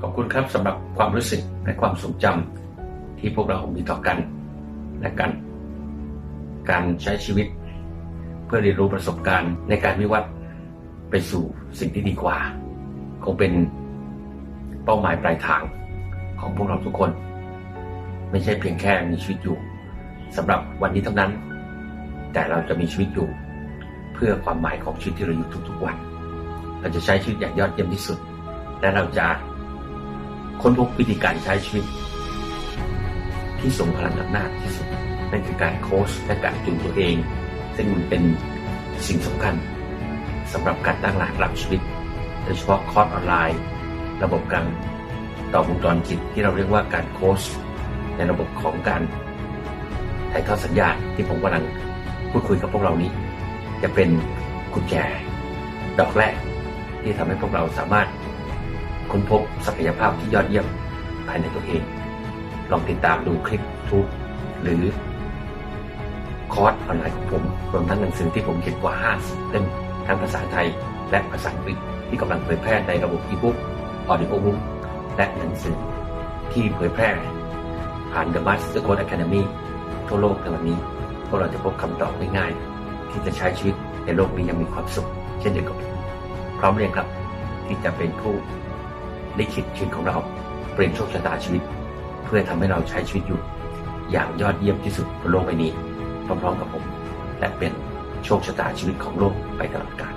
ขอบคุณครับสำหรับความรู้สึกและความทรงจำที่พวกเรามีต่อกันและกัน การใช้ชีวิต เพื่อเรียนรู้ประสบการณ์ในการวิวัฒน์ไปสู่สิ่งที่ดีกว่า คงเป็นเป้าหมายปลายทางของพวกเราทุกคน ไม่ใช่เพียงแค่มีชีวิตอยู่สำหรับวันนี้เท่านั้น แต่เราจะมีชีวิตอยู่ เพื่อความหมายของชีวิตที่เราอยู่ทุกๆวัน เราจะใช้ชีวิตอย่างยอดเยี่ยมที่สุด และเราจะ ค้นพบวิธีการใช้ชีวิต ที่ทรงพลังอำนาจที่สุดนั่นคือการโค้ชและการจูนตัวเอง ซึ่งมันเป็นสิ่งสำคัญสำหรับการตั้งหลักหลักชีวิตโดยเฉพาะคอร์สออนไลน์ ระบบการต่อวงจรจิตที่เราเรียกว่าการโค้ชในระบบของการถ่ายทอดสัญญาณที่ผมกำลังพูดคุยกับพวกเรานี้ จะเป็นกุญแจดอกแรกที่ทำให้พวกเราสามารถ ค้นพบศักยภาพที่ยอดเยี่ยมภายในตัวเอง ลองติดตามดูคลิปทูบหรือคอร์สออนไลน์ของผมรวมทั้งหนังสือที่ผมเขียนกว่า 50 เล่มทั้งภาษาไทยและภาษาอังกฤษที่กำลังเผยแพร่ในระบบอีบุ๊กออดิโอบุ๊กและหนังสือที่เผยแพร่ผ่าน The Master Code Academy ทั่วโลกในวันนี้ พวกเราจะพบคำตอบง่ายๆ ที่จะใช้ชีวิตในโลกนี้ยังมีความสุข เช่นเดียวกับผมพร้อมเรียงครับ ที่จะเป็นผู้ ลิขิตชีวิตของเราเปลี่ยนโชคชะตาชีวิต เพื่อทำให้เราใช้ชีวิตอยู่ อย่างยอดเยี่ยมที่สุดบนโลกใบนี้พร้อมๆกับผม และเป็นโชคชะตาชีวิตของโลกไปตลอดกาล